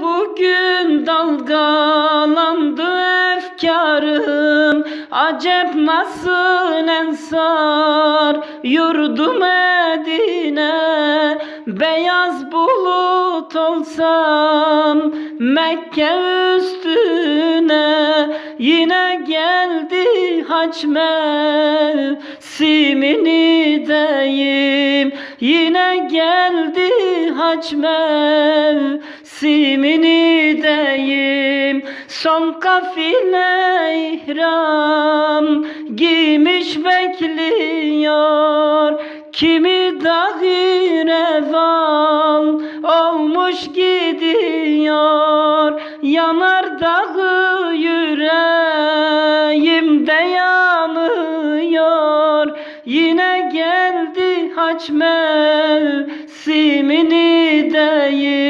bugün dalgalandı efkarım Acep nasıl ensar? Yurdu Medine Beyaz bulut olsam. Mekke üstüne Yine geldi hac mevsimini deyim Yine geldi hac mevsimini deyim. Son kafile ihram giymiş bekliyor. Kimi dahi revan olmuş gidiyor. Yanar dağı yüreğimde yanıyor. Yine geldi Haç mevsimini değil.